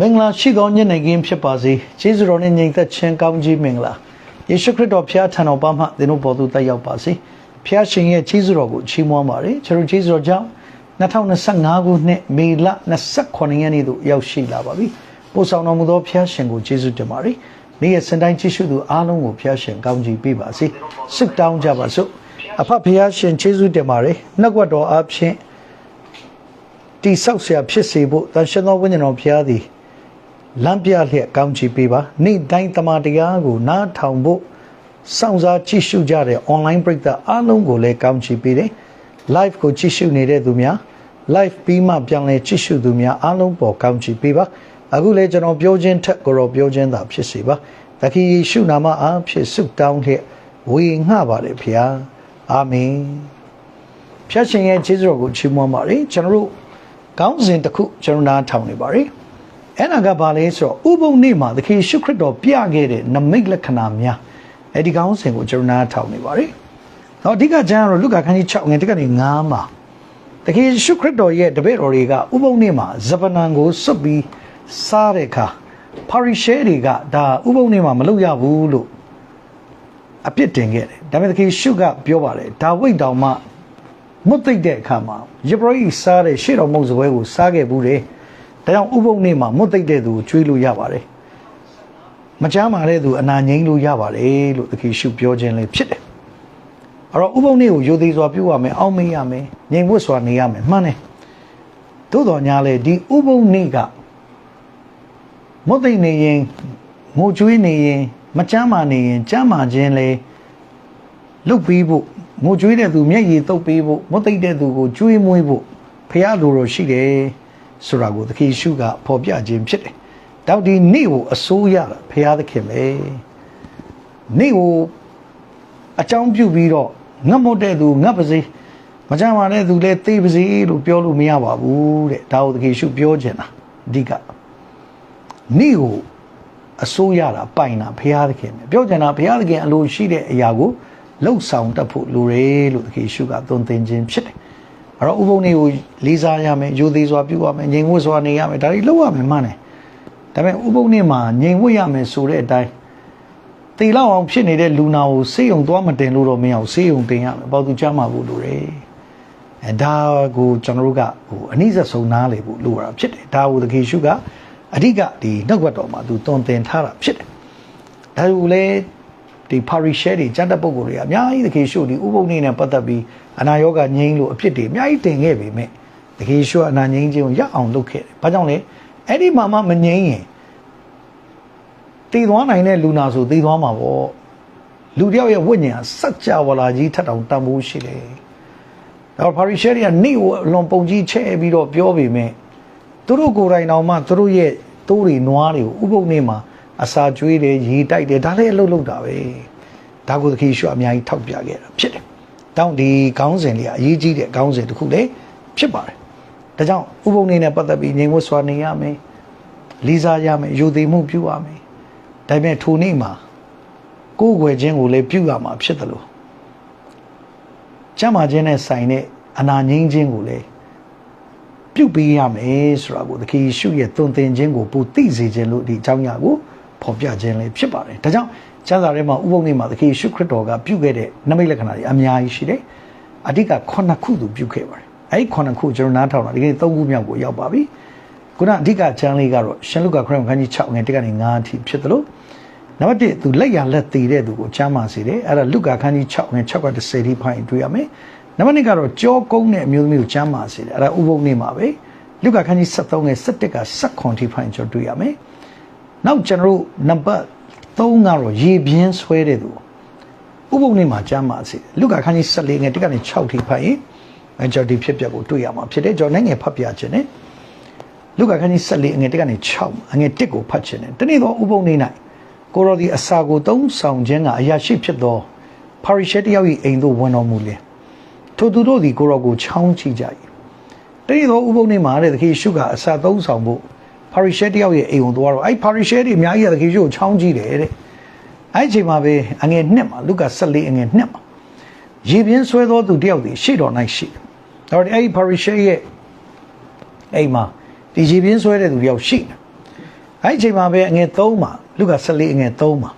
မင်္ဂလာရှိသောညနေခင်းဖြစ်ပါစေကျေးဇူးတော်နဲ့ညီသက်ချင်းကောင်းကြီးမင်္ဂလာယေရှုခရစ်တော်ဖျားထံတော်ပါမှသင်တို့ပေါ်သို့တက်ရောက်ပါစေဖျားရှင်ရဲ့ကျေးဇူးတော်ကိုချီးမွမ်းပါရစေကျွန်တော်ကျေးဇူးတော်ကြောင့်2025ခုနှစ်မေလ29ရက်နေ့သို့ရောက်ရှိလာပါပြီပို့ဆောင်တော်မူသောဖျားရှင်ကိုကျေးဇူးတင်ပါရစေနေ့ရက်စံတိုင်းကြည့်ရှုသူအားလုံးကိုဖျားရှင်ကောင်းကြီးပေးပါစေsứcတောင်းကြပါစို့အဖဖျားရှင်ကျေးဇူးတင်ပါရစေနှုတ်ကပတ်တော်အားဖြင့်တိဆောက်เสียဖြစ်စေဖို့တန်ရှင်သောဝိညာဉ်တော်ဖျားသည် လမ်းပြလျက်ကောင်းချီးပေးပါနေ့တိုင်းတမန်တရားကိုနားထောင်ဖို့စောင့်စားကြည့်ရှုကြတဲ့ online ပရိသတ်အားလုံးကိုလည်းကောင်းချီးပေးတယ် live ကိုကြည့်ရှုနေတဲ့သူများ live ပြီးမှပြန်လဲကြည့်ရှုသူများအားလုံးပေါ်ကောင်းချီးပေးပါအခုလည်းကျွန်တော်ပြောခြင်းထက်ကိုတော့ပြောခြင်းသာဖြစ်စေပါသခင်ယေရှုနာမအားဖြင့်ဆုတောင်းလျက်ဝေငှပါတယ်ဖခင်အာမင်ဖျက်ရှင်ရဲ့ခြေစွတော်ကိုချီးမွမ်းပါတယ်ကျွန်တော်တို့ကောင်းစဉ်တစ်ခုကျွန်တော်နားထောင်နေပါတယ် အဲ့ဒါကဘာလဲဆိုတော့ဥပုံနေ့မှာသခင်ရှုခရစ်တော်ပြခဲ့တဲ့နမိတ်လက္ခဏာများအဲ့ဒီကောင်းစဉ်ကိုကျွန်တော်နားထောင်နေပါတယ်။နောက်အဓိကကျမ်းကတော့လူကာခန်းကြီး6ငယ်တစ်ကနေ9မှာသခင်ရှုခရစ်တော်ရဲ့တပည့်တော်တွေကဥပုံနေ့မှာဇပနံကိုစွတ်ပြီးစားတဲ့အခါပါရီရှဲတွေကဒါဥပုံနေ့မှာမလုပ်ရဘူးလို့အပြစ်တင်ခဲ့တယ်။ဒါပေမဲ့သခင်ရှုကပြောပါတယ်ဒါဝိတ်တော်မှမွတ်သိပ်တဲ့အခါမှာယေဘရဟိစားတဲ့ရှေ့တော်မုတ်စပွဲကိုစားခဲ့ဘူးတယ်။ ဒါကြောင့်ဥပုံနေ့မှာမွတ်သိပ်တဲ့သူကိုကျွေးလို့ရပါတယ်။မချမ်းမာတဲ့သူအနာငိမ့်လို့ရပါတယ်လို့သခင်ရှုပြောခြင်းလေးဖြစ်တယ်။အဲ့တော့ဥပုံနေ့ကိုယိုသေးစွာပြုရမယ်အောက်မေ့ရမယ်ငြိမ်ဝတ်စွာနေရမယ်မှန်တယ်။သို့တော်ညာလေဒီဥပုံနေ့ကမွတ်သိပ်နေရင်ငိုကြွေးနေရင်မချမ်းမာနေရင်ချမ်းမာခြင်းလေးလုတ်ပြီးဖို့ငိုကြွေးတဲ့သူမျက်ရည်တုပ်ပြီးဖို့မွတ်သိပ်တဲ့သူကိုကျွေးမွေးဖို့ဖះလိုတော်ရှိတယ် ဆိုတာကိုသခင်ရှုကဖော်ပြခြင်းဖြစ်တယ်။တောက်ဒီနေ့ကိုအစိုးရတာဖះသခင်ပဲ။နေ့ကိုအကြောင်းပြုပြီးတော့ငတ်မွတ်တဲ့သူငတ်ပါစေမကြမ်းပါတဲ့သူလည်းသိပါစေလို့ပြောလို့မရပါဘူးတဲ့။ဒါကိုသခင်ရှုပြောခြင်းတာအဓိကနေ့ကိုအစိုးရတာပိုင်တာဘုရားသခင်ပဲပြောကြတာဘုရားသခင်အလိုရှိတဲ့အရာကိုလှုပ်ဆောင်တတ်ဖို့လိုတယ်လို့သခင်ရှုကသွန်သင်ခြင်းဖြစ်တယ် အဲ့တော့ဥပုံနေ့ကိုလေးစားရမယ်ယူသေးစွာပြုရမယ်ငြိမ်ဝတ်စွာနေရမယ်ဒါတွေလုပ်ရမယ်မှန်တယ်ဒါပေမဲ့ဥပုံနေ့မှာငြိမ်ဝတ်ရမယ်ဆိုတဲ့အတိုင်းတေလောက်အောင်ဖြစ်နေတဲ့လူနာကိုစေယုံသွားမတင်လို့တော့မရအောင်စေယုံတင်ရမယ်ပေါ့သူချမ်းမှာဖို့လိုတယ်အဲဒါကိုကျွန်တော်တို့ကဟိုအနည်းဆက်ဆုံးနားလေဖို့လိုတာဖြစ်တယ်ဒါကိုသခင်ရှုကအဓိကဒီနှုတ်ဘတ်တော်မှာသူတွန်တင်ထားတာဖြစ်တယ်ဒါကိုလည်း ဒီ parishare တွေစံတဲ့ပုံကိုယ်တွေအများကြီးသခင်ရှုဒီဥပုံနေနဲ့ပတ်သက်ပြီးအနာရောဂါငြိမ်းလို့အဖြစ်တွေအများကြီးတင်ခဲ့ပေမဲ့သခင်ရှုအနာငြိမ်းခြင်းကိုရအောင်လုပ်ခဲ့တယ်။ဘာကြောင့်လဲအဲ့ဒီမှာမှမငြိမ်းရင်တည်သွားနိုင်တဲ့လူနာဆိုတည်သွားမှာပေါ့လူတယောက်ရဲ့ဝိညာဉ်စัจ java လာကြီးထက်တောင်တန်ဖိုးရှိတယ်။ဒါ parishare တွေကနေကိုအလွန်ပုံကြီးချဲ့ပြီးတော့ပြောပေမဲ့သူတို့ကိုယ်တိုင်တော်မှသူတို့ရဲ့တိုးတွေနွားတွေကိုဥပုပ်နေမှာ အစာကျွေးတယ်ရေတိုက်တယ်ဒါလည်းအလုပ်လုပ်တာပဲဒါကိုသခင်ရှုအများကြီးထောက်ပြခဲ့တာဖြစ်တယ်တောင်းဒီခေါင်းစဉ်လေးကအရေးကြီးတဲ့ခေါင်းစဉ်တစ်ခုလေဖြစ်ပါတယ်ဒါကြောင့်ဥပုပ်နေနဲ့ပတ်သက်ပြီးငြိမ်ဝတ်စွာနေရမယ်လေးစားရမယ်ယူသိမှုပြုရမယ်ဒါပေမဲ့ထိုနေ့မှာကိုယ်ွယ်ခြင်းကိုလည်းပြုရမှာဖြစ်တယ်လို့ကျမ်းမာခြင်းနဲ့ဆိုင်တဲ့အနာငြိမ်းခြင်းကိုလည်းပြုတ်ပေးရမယ်ဆိုတာကိုသခင်ယေရှုရဲ့သွန်သင်ခြင်းကိုပိုသိစေခြင်းလို့ဒီအကြောင်းအရာကို ဖော်ပြခြင်းလည်းဖြစ်ပါတယ်။ဒါကြောင့်ကျမ်းစာထဲမှာဥပုံနေမှာသခင်ယေရှုခရစ်တော်ကပြုခဲ့တဲ့နမိတ်လက္ခဏာတွေအများကြီးရှိတယ်။အဓိက9ခုသူပြုခဲ့ပါတယ်။အဲဒီ9ခုကျွန်တော်နားထောင်တာဒီကနေ့3ခုမြောက်ကိုရောက်ပါပြီ။ခုနအဓိကကျမ်းလေးကတော့ရှင်လုကာခရစ်ခန်းကြီး6ငယ်1ကနေ9အထိဖြစ်တယ်လို့နံပါတ်1သူလက်ရလက်တည်တဲ့သူကိုချမ်းသာစေတယ်။အဲ့ဒါလုကာခန်းကြီး6ငယ်6က10ထိဖိုင်တွေ့ရမယ်။နံပါတ်2ကတော့ကြောကုန်းတဲ့အမျိုးသမီးကိုချမ်းသာစေတယ်အဲ့ဒါဥပုံနေမှာပဲလုကာခန်းကြီး73ငယ်17က16ထိဖိုင်ကျော်တွေ့ရမယ် နောက်ကျွန်တော်တို့နံပါတ်3ကတော့ရေပြင်းဆွဲတဲ့သူဥပုံနေမှာချမ်းသာစေတယ်လုကာခန်းကြီး14ငယ်1ကနေ6ထိဖိုင်အကျော်ဒီဖြစ်ပျက်ကိုတွေ့ရမှာဖြစ်တယ်ကျွန်တော်နိုင်ငံဖတ်ပြခြင်းနဲ့လုကာခန်းကြီး14ငယ်1ကနေ6အငယ်1ကိုဖတ်ခြင်းနဲ့တနေ့တော့ဥပုံနေ၌ကိုရောဒီအစာကိုသုံးဆောင်ခြင်းကအရာရှိဖြစ်သောပါရီရှက်တယောက်၏အိမ်သို့ဝင်တော်မူလျင်ထိုသူတို့သည်ကိုရောကိုချောင်းချကြ၏တတိသောဥပုံနေမှာတဲ့သခင်ရှုကအစာသုံးဆောင်ဖို့ ပါရီရှဲတယောက်ရဲ့အိမ်ကိုသွားတော့အဲ့ပါရီရှဲတွေအများကြီးကသခင်ရှုကိုချောင်းကြည့်တယ်တဲ့အဲ့ဒီချိန်မှာပဲအငယ်နှစ်မှာလူက14အငယ်နှစ်မှာရေပြင်းဆွဲသောသူတယောက်သည်ရှေ့တော်၌ရှိတယ်ဒါတော့အဲ့ဒီပါရီရှဲရဲ့အိမ်မှာဒီရေပြင်းဆွဲတဲ့သူတယောက်ရှိတယ်အဲ့ဒီအချိန်မှာပဲအငယ်3မှာလူက14အငယ်3မှာ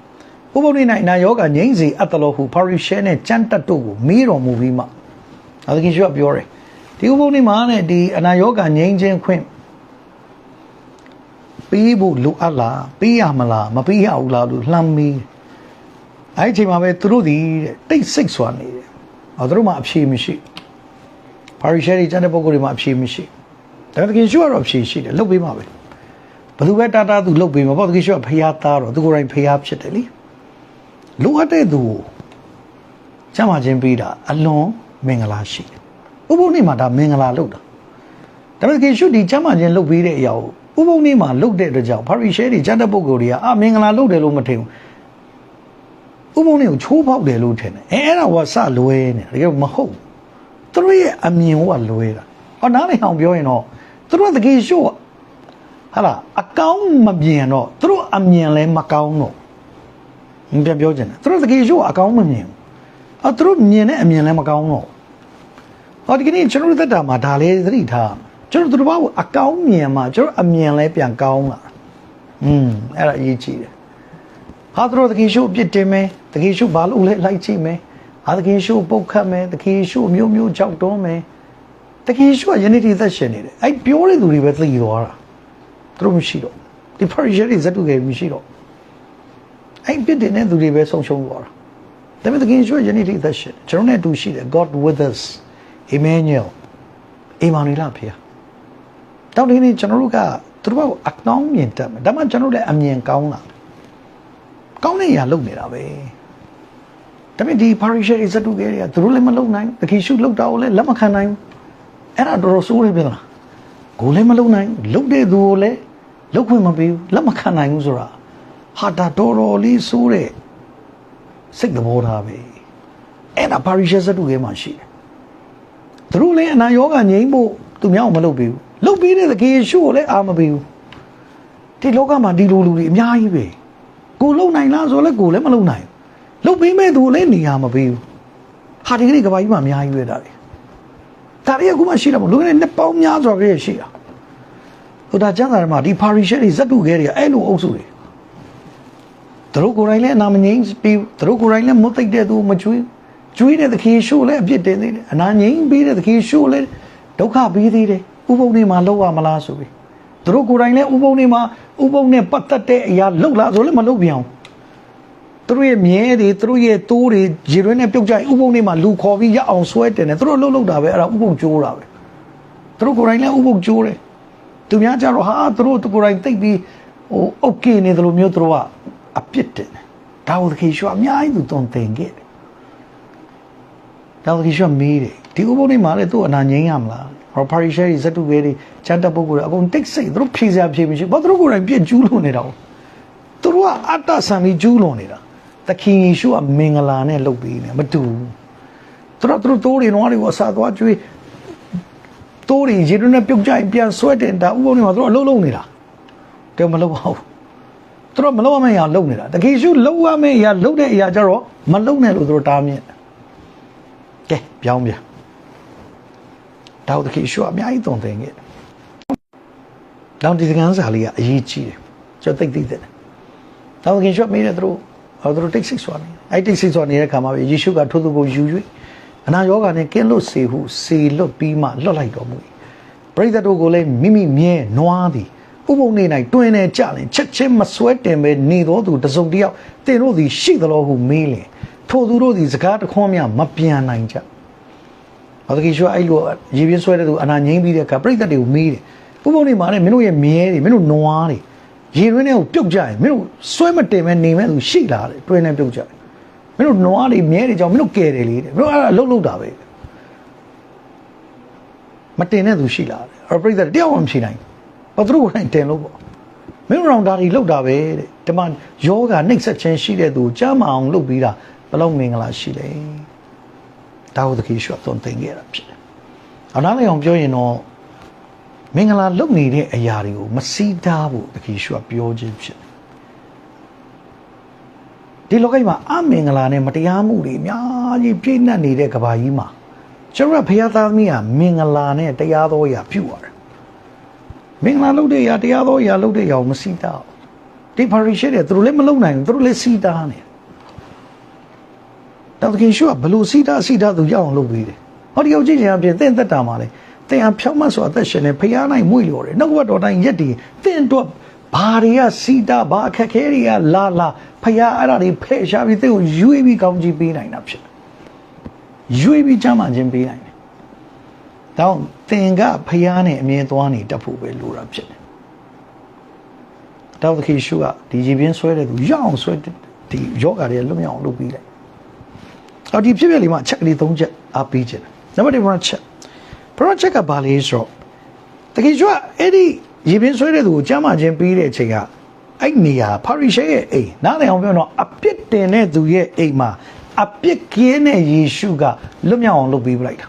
ဥပုပ်နေ့၌နာယောဂငိမ့်စီအပ်တလို့ဟုဖာရိရှဲနဲ့ကြမ်းတက်တို့ကိုမီးတော်မူပြီးမှအသခင်ရှုကပြောတယ်ဒီဥပုပ်နေ့မှာနဲ့ဒီအနာယောဂငိမ့်ခြင်းခွင့် ပြီးဖို့လိုအပ်လားပြီးရမလားမပြီးရဘူးလားလို့လှမ်းမီးအဲ့ဒီအချိန်မှာပဲသူတို့ဒီတဲ့တိတ်ဆိတ်စွာနေတယ်။အော်သူတို့မှအဖြေမရှိ။ပါရီရှယ်ရီကျန်တဲ့ပုဂ္ဂိုလ်တွေမှအဖြေမရှိ။ဒါပေမဲ့တကယ်ရှိရတော့အဖြေရှိတယ်လုတ်ပေးမှာပဲ။ဘယ်သူပဲတာတာသူလုတ်ပေးမှာပေါ့တကယ်ရှိရဖျားသားတော့သူကိုယ်တိုင်ဖျားဖြစ်တယ်လေ။လိုအပ်တဲ့သူကိုကျမ်းမာခြင်းပေးတာအလွန်မင်္ဂလာရှိတယ်။ဥပုပ်နေ့မှာဒါမင်္ဂလာလုတ်တာ။ဒါပေမဲ့တကယ်ရှိဒီကျမ်းမာခြင်းလုတ်ပေးတဲ့အရာကို ဥပုပ်နေ့မှာလုတ်တဲ့အတွက်ကြောင့်ပါရီရှယ်ရီကျန်တဲ့ပုဂ္ဂိုလ်တွေကအာမင်္ဂလာလုတ်တယ်လို့မထင်ဘူး။ဥပုံလေးကိုချိုးပေါက်တယ်လို့ထင်တယ်အဲအဲ့ဒါကစလွဲနေတကယ်မဟုတ်ဘူးသူတို့ရဲ့အမြင်ကလွဲတာဟောနားလေအောင်ပြောရင်တော့သူတို့ကတကယ်ရှို့ဟာလားအကောင်းမမြင်တော့သူတို့အမြင်လည်းမကောင်းတော့မပြန်ပြောချင်တယ်သူတို့တကယ်ရှို့အကောင်းမမြင်ဘူးအော်သူတို့မြင်တဲ့အမြင်လည်းမကောင်းတော့ဟောဒီကနေ့ကျွန်တော်တို့သက်တာမှာဒါလေးသတိထား ကျွန်တော်တို့ဘာကိုအကောင်းမြင်မှာကျွန်တော်အမြင်လည်းပြန်ကောင်းလာอืมအဲ့ဒါအရေးကြီးတယ်ဟာသူတို့တကယ်ရှုအပြစ်တင်မယ်တကယ်ရှုဘာလို့လဲလိုက်ကြည့်မယ်ဟာတကယ်ရှုပုတ်ခတ်မယ်တကယ်ရှုမျိုးမျိုးကြောက်တွန်းမယ်တကယ်ရှုကယနေ့တည်သက်ရှင်နေတယ်အဲ့ပြောတဲ့သူတွေပဲသိသွားတာသူတို့မရှိတော့ဒီဖရီရှယ်တွေဇက်တူတွေမရှိတော့အဲ့ပြစ်တင်တဲ့သူတွေပဲဆုံးရှုံးသွားတာဒါပေမဲ့တကယ်ရှုကယနေ့တည်သက်ရှင်ကျွန်တော်နဲ့အတူရှိတယ် God with us Emmanuel Emmanuel ဖေ တောင်းဒီနေ့ကျွန်တော်တို့ကသူတို့ကအကောင်းမြင်တတ်မယ်ဒါမှကျွန်တော်တို့လည်းအမြင်ကောင်းလာတယ်ကောင်းတဲ့အရာလုပ်နေတာပဲဒါပေမဲ့ဒီ parisher တွေဇတုကဲတွေကသူတို့လည်းမလုပ်နိုင်တခင်ရှုလုပ်တာကိုလည်းလက်မခံနိုင်အဲ့ဒါတော်တော်ဆိုးနေပြန်လားကိုလည်းမလုပ်နိုင်လုပ်တဲ့သူကိုလည်းလုပ်ခွင့်မပေးဘူးလက်မခံနိုင်ဘူးဆိုတာဟာဒါတော်တော်လေးဆိုးတဲ့စိတ်သဘောထားပဲအဲ့ဒါ parisher ဇတုကဲမှာရှိတယ်သူတို့လည်းအနာယောဂငြိမ်းဖို့သူများကိုမလုပ်ပေးဘူး လုပ်ပေးတဲ့တခင်ရှုကိုလည်းအာမပေးဘူးဒီလောကမှာဒီလိုလူတွေအများကြီးပဲကိုလုံနိုင်လားဆိုလဲကိုလည်းမလုံနိုင်လုတ်ပေးမဲ့သူလည်းနေရာမပေးဘူးဟာဒီကနေ့ကဘာကြီးမှအများကြီးပဲတာလေဒါရီအခုမှရှိတာမလို့လည်းနှစ်ပေါင်းများစွာကြရရှိတာဟိုဒါကျန်တာမှာဒီပါရီရှယ်တွေဇက်တူခဲတွေကအဲ့လိုအုပ်စုတွေသူတို့ကိုယ်တိုင်လည်းအနာမငိမ့်ပြီးသူတို့ကိုယ်တိုင်လည်းမုတ်သိတဲ့သူမကျွေးကျွေးတဲ့သခင်ရှို့လည်းအပြစ်တင်သေးတယ်အနာငိမ့်ပြီးတဲ့သခင်ရှို့လည်းဒုက္ခပေးသေးတယ် ဥပုံနေမှာလောက်ရမလားဆိုပြီးသူတို့ကိုယ်တိုင်လည်းဥပုံနေမှာဥပုံနဲ့ပတ်သက်တဲ့အရာလောက်လားဆိုလည်းမလောက်ပြန်အောင်သူတို့ရဲ့မြဲတွေသူတို့ရဲ့တိုးတွေရေရွင်းနဲ့ပြုတ်ကြဥပုံနေမှာလူခေါ်ပြီးရအောင်ဆွဲတယ်နဲ့သူတို့လှုပ်လှုပ်တာပဲအဲ့ဒါဥပုံကျိုးတာပဲသူတို့ကိုယ်တိုင်လည်းဥပုံကျိုးတယ်သူများကြတော့ဟာသူတို့ကိုယ်တိုင်တိတ်ပြီးဟိုအုတ်ကေနေတယ်လို့မျိုးသူတို့ကအပြစ်တင်တယ်ဒါဝသခင်ရှုအများကြီးသူတုံသင်ခဲ့တယ်ဒါဝသခင်ရှုမေးတယ်ဒီဥပုံနေမှာလည်းသူ့အနာငြိမ်းရမလား ဟောပါရီရှယ်ဇက်တူဘေးတွေချမ်းတပ်ပုဂ္ဂိုလ်တွေအကုန်တိတ်ဆိတ်သူတို့ဖြေစရာဖြေမရှိဘာသူတို့ကိုယ်တိုင်ပြည့်ကျူးလွန်နေတာဟုတ်သူတို့ကအတ္တဆံပြီးကျူးလွန်နေတာသခင်ယေရှုကမင်္ဂလာနဲ့လုပ်ပြီးနေမတူဘူးသူတို့သူတို့တိုးတွေနွားတွေကိုအစာသွားကျွေးတိုးတွေရေတွင်းနဲ့ပြုတ်ကြရင်ပြန်ဆွဲတင်တာဥပုံတွေမှာသူတို့အလုံးလုံးနေတာတဲမလုပ်ပါဘူးသူတို့မလုပ်ရမယ့်အရာလုပ်နေတာတခင်ယေရှုလုပ်ရမယ့်အရာလုပ်တဲ့အရာကြတော့မလုပ်နဲ့လို့သူတို့တားမြစ်ကဲပြောင်းပြန် ဒါတို့တခင်ယေရှုအများကြီးတုံသင်ခဲ့တယ်။တော့ဒီစကားစာလေးကအရေးကြီးတယ်။ကျွန်တော်သိသိတယ်။တော့တခင်ယေရှုမေးတယ်သူတို့ဟောသူတို့တိတ်ဆိတ်စွာနေ။အဲ့တိတ်ဆိတ်စွာနေတဲ့ခါမှာပဲယေရှုကထိုးသူကိုယူ၍အနာရောဂါနဲ့ကင်းလွတ်စေဟုစေလွတ်ပြီးမှလွတ်လိုက်တော်မူ၏။ပရိသတ်တို့ကိုလည်းမိမိမြဲနွားသည်ဥပုံနေ၌တွင်နေကြလင်ချက်ချင်းမဆွဲတင်ပဲနေတော်သူတစုံတယောက်တင်တို့သည်ရှိသလိုဟုမေးလင်ထိုသူတို့သည်စကားတခွန်းများမပြန်နိုင်ကြ။ ဘာတကြီးရှောအဲ့လိုရေပြင်းဆွဲတဲ့သူအနာငိမ့်ပြီးတဲ့အခါပြိတ္တတွေကိုမေးတယ်။ဥပုံနေမှာလည်းမင်းတို့ရဲ့မြဲတွေမင်းတို့နွားတွေရေရင်းတွေကိုပြုတ်ကြရင်မင်းတို့ဆွဲမတင်ပဲနေမဲ့သူရှိလာတယ်တွင်နေပြုတ်ကြတယ်။မင်းတို့နွားတွေမြဲတွေကြောင့်မင်းတို့ကယ်တယ်လေတဲ့။မင်းတို့အဲ့ဒါအလုပ်လုပ်တာပဲ။မတင်တဲ့သူရှိလာတယ်။အဲ့ပြိတ္တတယောက်မှမရှိနိုင်။ဘာသူတို့ကိုယ်တိုင်တင်လို့ပေါ့။မင်းတို့ရောင်ဒါတွေလောက်တာပဲတဲ့။ဒီမှာယောဂနှိပ်စက်ခြင်းရှိတဲ့သူကြားမအောင်လုပ်ပြီးတာဘယ်လောက်မင်္ဂလာရှိလဲ။ ဒါဟုတ်တခေရှုသွန်သင်ခဲ့တာဖြစ်တယ်။အနားလည်းအောင်ပြောရင်တော့မင်္ဂလာလုပ်နေတဲ့အရာတွေကိုမစီးတားဖို့တခေရှုပြောခြင်းဖြစ်တယ်။ဒီလောကကြီးမှာအမင်္ဂလာနဲ့မတရားမှုတွေအများကြီးပြည့်နှက်နေတဲ့ကဘာကြီးမှာကျွန်တော်ကဘုရားသားသမီးကမင်္ဂလာနဲ့တရားတော်ရာပြုရတယ်။မင်္ဂလာလုပ်တဲ့အရာတရားတော်ရာလုပ်တဲ့အရာကိုမစီးတားဘူးဒီပါရီရှဲတွေသူတို့လည်းမလုံနိုင်ဘူးသူတို့လည်းစီးတားနေတော့ တကယ်ရှိကဘလို့စီးတားစီးတားသူရအောင်လုပ်ပေးတယ်ဟောဒီရောက်ကြည့်ချင်အပြင်တင့်သက်တာမှာလေတင်အဖြောင်းမဆိုအသက်ရှင်နေဖျားနိုင်မွေ့လျော်တယ်နှုတ်ဘတ်တော်တိုင်းရက်တည်တင့်တော့ဘာတွေကစီးတားဘာအခက်ခဲတွေကလာလာဖျားအဲ့ဒါတွေဖဲ့ရှားပြီးတင့်ကိုယူပြီးကောင်းကြီးပေးနိုင်တာဖြစ်တယ်ယူပြီးချမ်းမှခြင်းပေးနိုင်တယ်တောင်းတင်ကဖျားနဲ့အမြင်သွားနေတတ်ဖို့ပဲလိုတာဖြစ်တယ်တောက်သခေရှုကဒီကြည်ပြင်းဆွဲတဲ့သူရအောင်ဆွဲဒီယောဂါတွေလွတ်မြောက်အောင်လုပ်ပြီးလိုက် အော်ဒီဖြစ်ဖြစ်လေးမှာအချက်ကလေး၃ချက်အားပေးခြင်းနံပါတ်1 project project ကဘာလဲဆိုတော့တကယ်ကျွတ်အဲ့ဒီရေပြင်းဆွဲတဲ့သူကိုကြားမှချင်းပြီးတဲ့အချိန်ကအဲ့နေရာဖာရီရှဲရဲ့အိမ်နားလည်အောင်ပြောတော့အပြစ်တင်တဲ့သူရဲ့အိမ်မှာအပြစ်ကင်းတဲ့ယေရှုကလွတ်မြောက်အောင်လုပ်ပေးပလိုက်တာ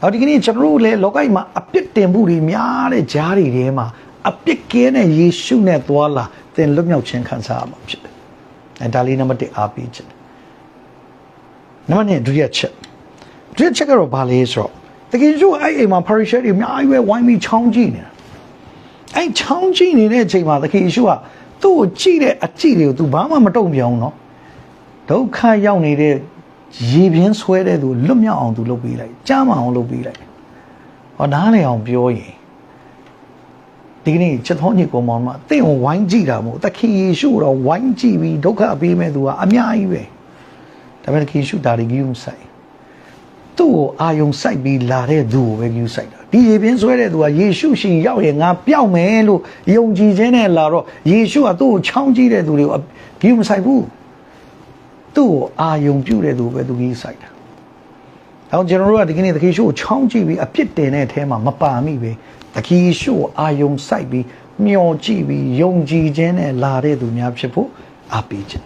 နောက်ဒီကနေ့ကျွန်တော်တို့လည်းလောကကြီးမှာအပြစ်တင်မှုတွေများတဲ့ဂျားတွေထဲမှာအပြစ်ကင်းတဲ့ယေရှုနဲ့သွားလာသင်လွတ်မြောက်ခြင်းခံစားရမှာဖြစ်တယ်။အဲဒါလေးနံပါတ်1အားပေးခြင်း။ နံပါတ်2ဒုတိယချက်ဒုတိယချက်ကတော့ဘာလဲဆိုတော့တကယ်လို့အဲ့အိမ်မှာ parishar တွေအများကြီးပဲဝိုင်းပြီးချောင်းကြည့်နေတာ။အဲ့ချောင်းကြည့်နေတဲ့အချိန်မှာတကယ်ရှုကသူ့ကိုကြည့်တဲ့အကြည့်တွေကို तू ဘာမှမတုံ့ပြန်ဘူးနော်။ဒုက္ခရောက်နေတဲ့ရေပြင်းဆွဲတဲ့သူလွတ်မြောက်အောင် तू လုပ်ပေးလိုက်။ကြားမအောင်လုပ်ပေးလိုက်။ဟောနားလေအောင်ပြောရင်ဒီကနေ့ချက်သောညစ်ကောင်မောင်မတင့်ကိုဝိုင်းကြည့်တာမို့တခင်ယေရှုတော့ဝိုင်းကြည့်ပြီးဒုက္ခပေးမဲ့သူကအများကြီးပဲ ဒါပေမဲ့တခင်ယေရှုဒါတွေကြီးမဆိုင်သူ့ကိုအာယုံစိုက်ပြီးလာတဲ့သူကိုပဲကြီးစိုက်တာဒီရေပြင်းဆွဲတဲ့သူကယေရှုရှင်ရောက်ရင်ငါပျောက်မယ်လို့ယုံကြည်ခြင်းနဲ့လာတော့ယေရှုကသူ့ကိုချောင်းကြည့်တဲ့သူတွေကိုကြီးမဆိုင်ဘူးသူ့ကိုအာယုံပြုတ်တဲ့သူပဲသူကြီးစိုက်တာ။အောင်ကျွန်တော်တို့ကဒီကနေ့တခင်ယေရှုကိုချောင်းကြည့်ပြီးအပြစ်တင်တဲ့အထဲမှာမပါမိပဲတခီရှုအာယုံစိုက်ပြီးမျောကြည့်ပြီးယုံကြည်ခြင်းနဲ့လာတဲ့သူများဖြစ်ဖို့အားပေးခြင်း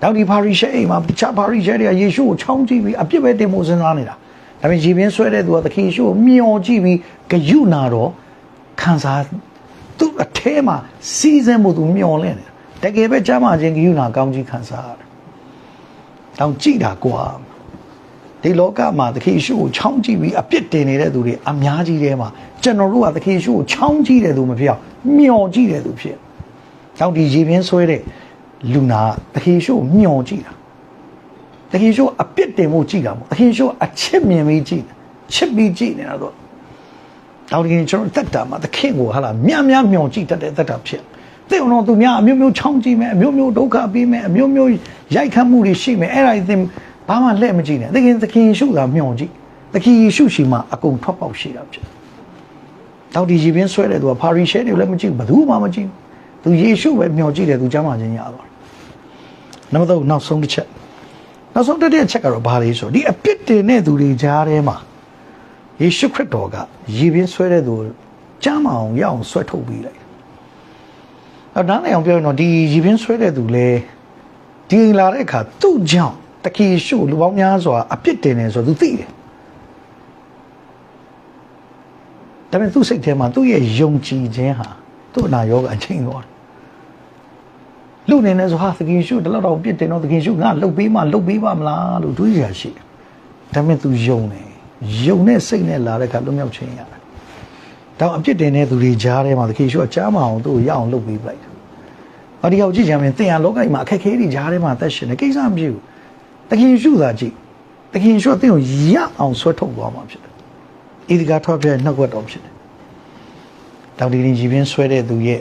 တယ်။နောက်ဒီပါရီရှဲအိမ်မှာတခြားပါရီရှဲတွေကယေရှုကိုချောင်းကြည့်ပြီးအပြစ်ပဲတင်ဖို့စဉ်းစားနေတာ။ဒါပေမဲ့ရေပြင်းဆွဲတဲ့သူကတခီရှုကိုမျောကြည့်ပြီးဂယုနာတော့ခံစားသူ့အထဲမှာစီးစင်းမှုသူမျောလင့်တယ်။တကယ်ပဲကြားမှချင်းဂယုနာကောင်းကြီးခံစားရတယ်။တောင်ကြည့်တာကွာ။ဒီလောကမှာသခင်ယေရှုကိုချောင်းကြည့်ပြီးအပြစ်တင်နေတဲ့သူတွေအများကြီးထဲမှာကျွန်တော်တို့ကသခင်ယေရှုကိုချောင်းကြည့်တဲ့သူမဖြစ်အောင်မျောကြည့်တဲ့သူဖြစ်။ကြောင့်ဒီရေပြင်းဆွဲတဲ့ လူနာသခင်ယေရှုကိုမျောကြည့်တာ။သခင်ယေရှုအပြစ်တင်ဖို့ကြည့်တာမဟုတ်။သခင်ယေရှုအချစ်မြင်ပြီးကြည့်ချစ်ပြီးကြည့်နေတာတော့။တော့ဒီကျွန်တော်တက်တာမှာသခင်ကိုဟာလာမြတ်မြတ်မျောကြည့်တတ်တဲ့တက်တာဖြစ်။တဲ့အောင်တော့သူများအမျိုးမျိုးချောင်းကြည့်မယ်အမျိုးမျိုးဒုက္ခပေးမယ်အမျိုးမျိုးရိုက်ခတ်မှုတွေရှိမယ်အဲ့ဒါတွေဘာမှလက်မကြည့်နဲ့သခင်သခင်ယေရှုသာမျှော်ကြည့်သခင်ယေရှုရှိမှအကုန်ထွက်ပေါက်ရှိတာဖြစ်တောက်ဒီရေပြင်းဆွဲတဲ့သူကဖာရီရှဲတွေလည်းမကြည့်ဘယ်သူမှမကြည့်သူယေရှုပဲမျှော်ကြည့်တယ်သူကျမ်းမာခြင်းရသွားတယ် နံပါတ်3နောက်ဆုံးတစ်ချက်နောက်ဆုံးတစ်ချက်ကတော့ဘာလဲဆိုဒီအပြစ်တင်တဲ့သူတွေကြားထဲမှာယေရှုခရစ်တော်ကရေပြင်းဆွဲတဲ့သူကျမ်းမာအောင်ရအောင်ဆွဲထုတ်ပေးလိုက်အဲ့ဒါနဲ့အောင်ပြောရင်တော့ဒီရေပြင်းဆွဲတဲ့သူလဲဒီလာတဲ့အခါသူ့ကြောင့်တခီရှုလူပေါင်းများစွာအပြစ်တင်နေဆိုသူသိတယ်ဒါပေမဲ့သူ့စိတ်ထဲမှာသူ့ရဲ့ယုံကြည်ခြင်းဟာသူ့အနာရောဂါချိန်သွားတယ် လူနေနေဆိုဟာသခင်ရှုတလောက်တော့ပြစ်တင်တော့သခင်ရှုငါလှုပ်ပေးမှလှုပ်ပေးပါမလားလို့တွေးရရှိတယ်ဒါပေမဲ့သူယုံတယ်ယုံတဲ့စိတ်နဲ့လာတဲ့အခါလွတ်မြောက်ခြင်းရတယ်တော့အပြစ်တင်တဲ့သူတွေကြားထဲမှာသခင်ရှုအချားမအောင်သူ့ကိုရအောင်လှုပ်ပေးပလိုက်တယ်။ဘာဒီကောင်ကြည့်ကြမယ်သင်ဟာလောကကြီးမှာအခက်ခဲတွေကြားထဲမှာသက်ရှင်နေကိစ္စမဖြစ်ဘူးတခင်ရှုသာကြည့်တခင်ရှုအသင်ကိုရအောင်ဆွဲထုတ်သွားမှာဖြစ်တယ်ဣဒီကာထောပြနှုတ်ွက်တော်ဖြစ်တယ်တောင်ဒီရင်ကြည်ပင်ဆွဲတဲ့သူရဲ့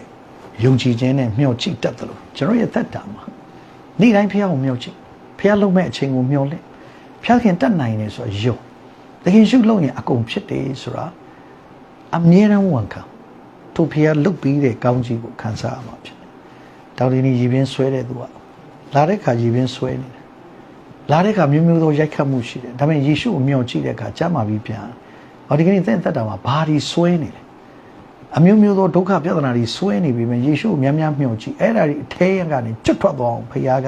ယုံကြည်ခြင်းနဲ့မျှော်ကြည့်တတ်တယ်လို့ကျွန်တော်ရဲ့သက်တာမှာနေ့တိုင်းဖះကိုမျှော်ကြည့်ဖះလုံးမဲ့အချိန်ကိုမျှော်လင့်ဖះခင်တတ်နိုင်တယ်ဆိုတော့ယုံတခင်ရှုလုံးရင်အကုန်ဖြစ်တယ်ဆိုတာအမြဲတမ်းဝန်ခံသူဖះလုတ်ပြီးတဲ့ကောင်းကြီးကိုခံစားရမှာဖြစ်တယ်တောင်ဒီရင်ကြည်ပင်ဆွဲတဲ့သူကလာတဲ့ခါကြည်ပင်ဆွဲနေတယ်လာတဲ့အခါမျိုးမျိုးသောရိုက်ခတ်မှုရှိတယ်ဒါပေမဲ့ယေရှုကိုမျှော်ကြည့်တဲ့အခါကျမ်းမာပြီးပြန်ဟောဒီကနေ့သင်သက်တာမှာဘာဒီဆွဲနေလဲ အမျိုးမျိုးသောဒုက္ခပြဿနာတွေဆွဲနေပြီမယ်ယေရှုကိုများများမျှော်ကြည့်အဲ့ဒါတွေအထဲကနေကျွတ်ထွက်သွားအောင်ဖခင်က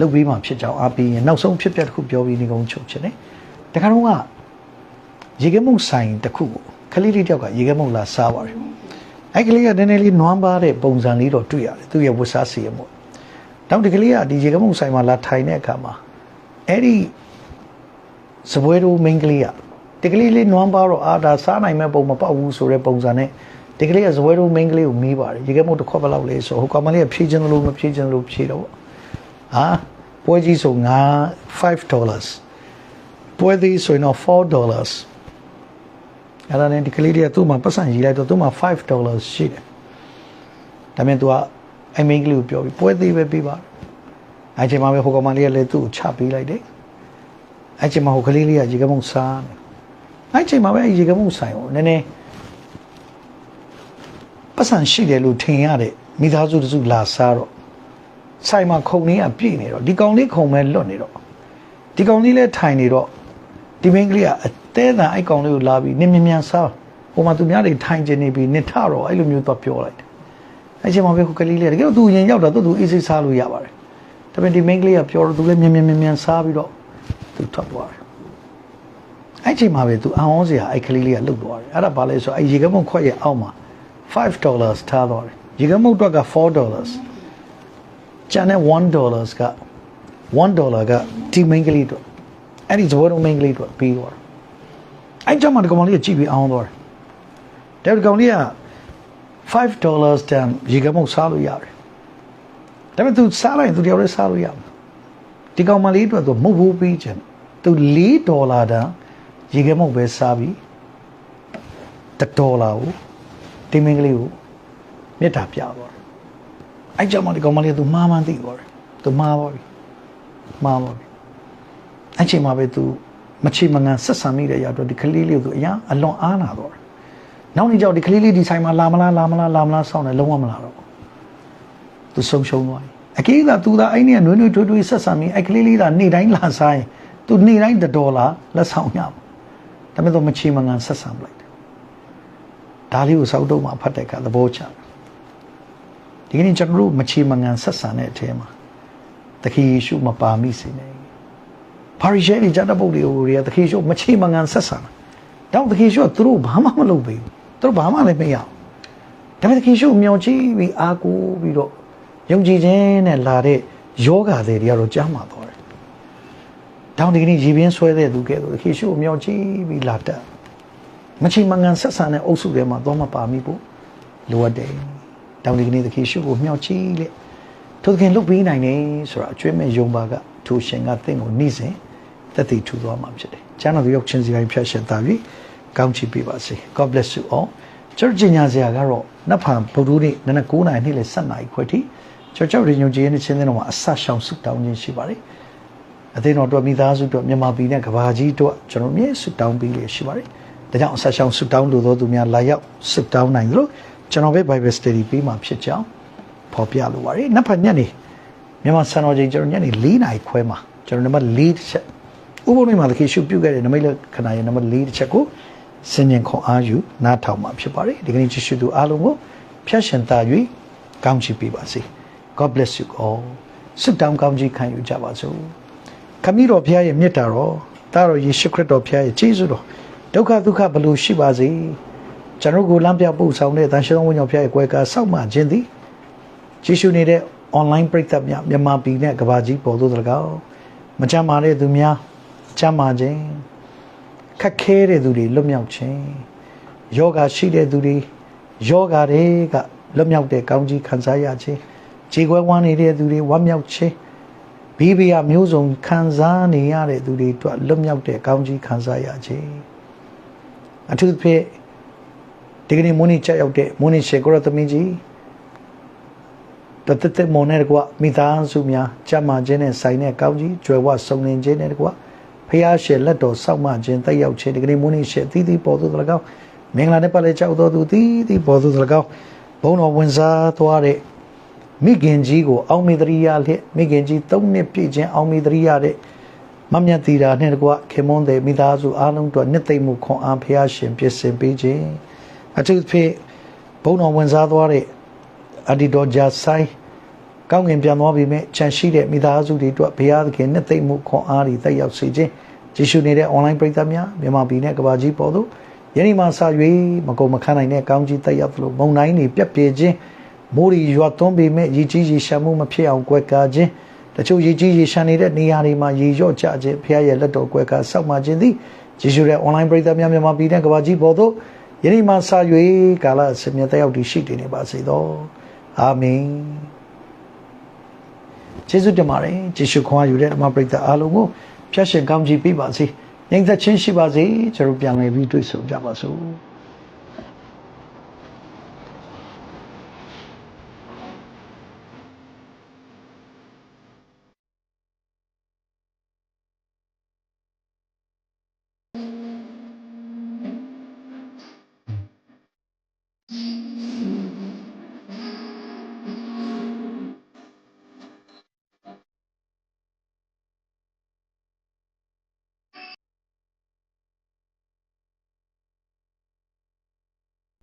လုပ်ပေးမှဖြစ်ကြောင်းအားပေးရင်နောက်ဆုံးဖြစ်ပျက်တစ်ခုပြောပြီးနေကုန်ချုပ်ချင်တယ်တခါတော့ကရေကမှုဆိုင်တစ်ခုကိုခလေးလေးတယောက်ကရေကမှုလာစားပါတယ်အဲ့ကလေးကနည်းနည်းလေးနွမ်းပါတဲ့ပုံစံလေးတော့တွေ့ရတယ်သူ့ရဲ့ဝတ်စားစီရမို့နောက်ဒီကလေးကဒီရေကမှုဆိုင်မှာလာထိုင်တဲ့အခါမှာအဲ့ဒီစပွဲတို့မိန်းကလေးကတကလေးလေးနွမ်းပါတော့အာဒါစားနိုင်မဲ့ပုံမပေါက်ဘူးဆိုတဲ့ပုံစံနဲ့ ဒီကလေးကဇပွဲတို့မိန်းကလေးကိုမေးပါတယ်ရေခဲမုတ်တစ်ခွက်ဘယ်လောက်လဲဆိုဟိုကောင်မလေးကဖြည့်ခြင်းလို့မဖြည့်ခြင်းလို့ဖြည့်တော့ဟာပွဲကြီးဆိုငါ5 dollars ပွဲသေးဆိုရင်တော့4 dollars အဲ့ဒါနဲ့ဒီကလေးတွေကသူ့မှာပတ်စံရေးလိုက်တော့သူ့မှာ5 dollars ရှိတယ်ဒါပေမဲ့ तू ကအဲ့မိန်းကလေးကိုပြောပြီးပွဲသေးပဲပေးပါအဲ့ချိန်မှာပဲဟိုကောင်မလေးကလည်းသူ့ကိုချပေးလိုက်တယ်အဲ့ချိန်မှာဟိုကလေးလေးကရေခဲမုတ်စားတယ်အဲ့ချိန်မှာပဲရေခဲမုတ်ဆိုင်ကိုနည်းနည်း ပတ်စံရှိတယ်လို့ထင်ရတဲ့မိသားစုတစုလာစားတော့ဆိုင်မှာခုံလေးကပြည့်နေတော့ဒီကောင်လေးခုံမဲ့လွတ်နေတော့ဒီကောင်လေးလည်းထိုင်နေတော့ဒီမင်းကလေးကအသေးသားအဲ့ကောင်လေးကိုလာပြီးနင်းမြန်မြန်စားဟိုမှာသူများတွေထိုင်ကျင်နေပြီးနစ်ထတော့အဲ့လိုမျိုးတော့ပြောလိုက်တယ်အဲ့ချိန်မှာပဲခုကလေးလေးတကယ်တော့သူရင်ရောက်တော့သူသူအေးစိတ်စားလို့ရပါတယ်ဒါပေမဲ့ဒီမင်းကလေးကပြောတော့သူလည်းမြန်မြန်မြန်မြန်စားပြီးတော့သူထွက်သွားတယ်အဲ့ချိန်မှာပဲသူအံ့ဩစရာအဲ့ကလေးလေးကလှုပ်သွားတယ်အဲ့ဒါဘာလဲဆိုအဲ့ရေကမုံခွက်ရဲ့အောက်မှာ 5 dollars ထားသွားတယ်ရေကမုံတွက်က4 dollars ကျန်တဲ့1 dollars က1 dollar ကဒီ main ကလေးတော့အဲ့ဒီဇဘောတော့ main ကလေးတော့ပြီးသွားတယ်အဲ့ကြောင့်မှဒီကောင်လေးကကြည့်ပြီးအောင်သွားတယ်တဲ့ဒီကောင်လေးက5 dollars တန်ရေကမုံစားလို့ရတယ်ဒါပေမဲ့ तू စားလိုက်ရင် तू တယောက်တည်းစားလို့ရမှာဒီကောင်မလေးအတွက် तू မဟုတ်ဘူးပြီးချင် तू 4ဒေါ်လာတန်ရေကမုံပဲစားပြီး1ဒေါ်လာကို ဒီမင်းကလေးကိုမြတ်တာပြသွားတယ်အဲ့ကြောင့်မှဒီကောင်မလေးက तू မှားမှန်းသိသွားတယ် तू မှားပါပြီမှားပါပြီအဲ့ချိန်မှာပဲ तू မချေမငန်ဆက်ဆံမိတဲ့ရတော့ဒီကလေးလေးကို तू အရင်အလွန်အားနာသွားတယ်နောက်နေ့ကျတော့ဒီကလေးလေးဒီဆိုင်မှာလာမလားလာမလားလာမလားစောင့်နေလုံးဝမလာတော့သူဆုံးရှုံးသွားပြီအကေးကသူသာအဲ့ဒီကနွေးနွေးထွေးထွေးဆက်ဆံပြီးအဲ့ကလေးလေးကနေ့တိုင်းလာဆိုင်သူနေ့တိုင်းတဒေါ်လာလက်ဆောင်ရမှာဒါပေမဲ့သူမချေမငန်ဆက်ဆံလိုက်တယ် ဒါလေးကိုစောက်တော့မှဖတ်တဲ့ကသဘောချတယ်ဒီကနေ့ကျွန်တော်တို့မချေမငန်ဆက်ဆံတဲ့အထဲမှာတခင်ယေရှုမပါမိစေနဲ့ပါရီရှဲတွေဂျတ်တပုတ်တွေကိုတွေကတခင်ယေရှုမချေမငန်ဆက်ဆံတာတော့တခင်ယေရှုကသူတို့ဘာမှမလုပ်ပေးဘူးသူတို့ဘာမှလည်းမရအောင်ဒါပေမဲ့တခင်ယေရှုမြောင်ကြည့်ပြီးအားကိုးပြီးတော့ယုံကြည်ခြင်းနဲ့လာတဲ့ယောဂါတွေတွေကတော့ကြားမှာတော့တယ်တောင်းဒီကနေ့ရည်ပြင်းဆွဲတဲ့သူကဲတော့တခင်ယေရှုကိုမြောင်ကြည့်ပြီးလာတတ် မချေမငန်ဆက်ဆံတဲ့အုပ်စုထဲမှာတော့မပါမိဖို့လိုအပ်တယ်တောင်းဒီကနေ့တခင်ယေရှုကိုမြောင်ကြည့်လေထိုသခင်လုတ်ပြီးနိုင်တယ်ဆိုတာအကျွမ်းမဲ့ယုံပါကထိုရှင်ကတင့်ကိုနှိစဉ်တက်တည်ထူသွားမှာဖြစ်တယ်။ကျမ်းတော်ရုပ်ချင်းစီတိုင်းဖြတ်ရှင်သားပြီးကောင်းချီးပေးပါစေ။ God bless you all. ကျွန်တော်ကြီးညာစရာကတော့နတ်ဖန်ဗုဒ္ဓနေ့နနက်9:00နာရီနေ့လေ7:00နာရီခွဲထိကျွန်တော်တို့ညုံကြီးနဲ့ချင်းတဲ့တော့မှာအဆက်ရှောင်ဆုတောင်းခြင်းရှိပါတယ်။အသင်းတော်တို့မိသားစုတို့မြန်မာပြည်နဲ့ကဘာကြီးတို့ကျွန်တော်မြဲဆုတောင်းပေးလေရှိပါတယ်။ ဒါကြောင့်အဆက်ရှောင်ဆုတောင်းလို့သောသူများလာရောက်ဆုတောင်းနိုင်ကြလို့ကျွန်တော်ပဲ Bible Study ပေးမှာဖြစ်ကြောင်းဖော်ပြလိုပါတယ်။နတ်ဖန်ညနေမြန်မာစံတော်ချိန်ကျွန်တော်ညနေ4:00နာရီခွဲမှာကျွန်တော်နံပါတ်4တစ်ချက်ဥပုံတွေမှာသခင်ရှုပြုခဲ့တဲ့နမိတ်လက္ခဏာရဲ့နံပါတ်4တစ်ချက်ကိုစင်ញင်ခွန်အားယူနားထောင်မှာဖြစ်ပါတယ်ဒီကနေ့ယေရှုသူအားလုံးကိုဖျက်ရှင်သား၍ကောင်းချီးပေးပါစေ God bless you all ဆုတောင်းကောင်းချီးခံယူကြပါစို့ခမည်းတော်ဘုရားရဲ့မြတ်တာတော်တာတော်ယေရှုခရစ်တော်ဘုရားရဲ့ကျေးဇူးတော် ဒုက္ခဒုက္ခဘလို့ရှိပါစေကျွန်တော်ကိုလမ်းပြပို့ဆောင်တဲ့တန်ရှင်းသောဝိညာဉ်ဘုရားရဲ့ကွယ်ကာစောက်မှခြင်းသည်ယေရှုနေတဲ့ online ပရိသတ်များမြန်မာပြည်နဲ့ကမ္ဘာကြီးပေါ်သို့တကားမကြမ်းမာတဲ့သူများကြမ်းမာခြင်းခက်ခဲတဲ့သူတွေလွတ်မြောက်ခြင်းယောဂရှိတဲ့သူတွေယောဂတွေကလွတ်မြောက်တဲ့ကောင်းကြီးခံစားရခြင်းခြေခွဲဝမ်းနေတဲ့သူတွေဝမ်းမြောက်ခြင်းဘီဘီယာမျိုးစုံခံစားနေရတဲ့သူတွေအတွက်လွတ်မြောက်တဲ့ကောင်းကြီးခံစားရခြင်း အထူးသဖြင့်ဒီကနေ့မွန်းနေ့ချက်ရောက်တဲ့မွန်းနေ့ရှေကိုရသမီးကြီးတသက်သက်မွန်တဲ့ကွာမိသားစုများကြမ်းမာခြင်းနဲ့ဆိုင်တဲ့ကောင်းကြီးကြွယ်ဝစုံလင်ခြင်းနဲ့ကွာဖះရှေလက်တော်စောက်မှခြင်းတက်ရောက်ခြင်းဒီကနေ့မွန်းနေ့ရှေသီးသီးပေါ်သူတကောင်းမင်္ဂလာနဲ့ပတ်လဲကြောက်တော်သူသီးသီးပေါ်သူတကောင်းဘုံတော်ဝင်စားသွားတဲ့မိခင်ကြီးကိုအောင်းမေတရိယလျက်မိခင်ကြီး၃နှစ်ပြည့်ခြင်းအောင်းမေတရိယတဲ့ မမြတ်တီတာနဲ့တကွခင်မွန်းတဲ့မိသားစုအားလုံးတို့နှစ်သိမ့်မှုခွန်အားဖះရှင်ပြည့်စင်ပေးခြင်းအထူးဖြင့်ဘုံတော်ဝင်စားသွားတဲ့အဒီတော်ဂျာဆိုင်ကောင်းကင်ပြန်သွားပြီမဲ့ခြံရှိတဲ့မိသားစုတွေအတွက်ဘုရားသခင်နှစ်သိမ့်မှုခွန်အားတွေတက်ရောက်စေခြင်းယေရှုနေတဲ့ online ပရိသတ်များမြန်မာပြည်နဲ့ကမ္ဘာကြီးပေါ်သို့ယနေ့မှစ၍မကုန်မခန်းနိုင်တဲ့ကောင်းကြီးတက်ရောက်သလိုမုန်တိုင်းတွေပြက်ပြဲခြင်းမိုးရီရွာသွန်းပေမဲ့ရည်ကြီးရည်ရှမ်းမှုမဖြစ်အောင်ကွယ်ကာခြင်း တချို့ရည်ကြီးရည်ရှမ်းနေတဲ့နေရာတွေမှာရည်ရော့ကြခြင်းဘုရားရဲ့လက်တော်ကွယ်ကာဆောက်မှခြင်းသည်ယေရှုရဲ့ online ပရိသတ်များမြန်မာပြည်နဲ့ကမ္ဘာကြီးပေါ်သို့ယယနေ့မှစ၍ကာလအစဉ်မြတ်တယောက်တည်ရှိတည်နေပါစေသောအာမင်ကျေးဇူးတင်ပါတယ်ကျေးဇူးခွန်အားယူတဲ့ဓမ္မပရိသတ်အားလုံးကိုဖျက်ရှင်ကောင်းကြီးပေးပါစေညီသက်ချင်းရှိပါစေကျွန်တော်ပြန်လည်ပြီးတွေ့ဆုံကြပါစို့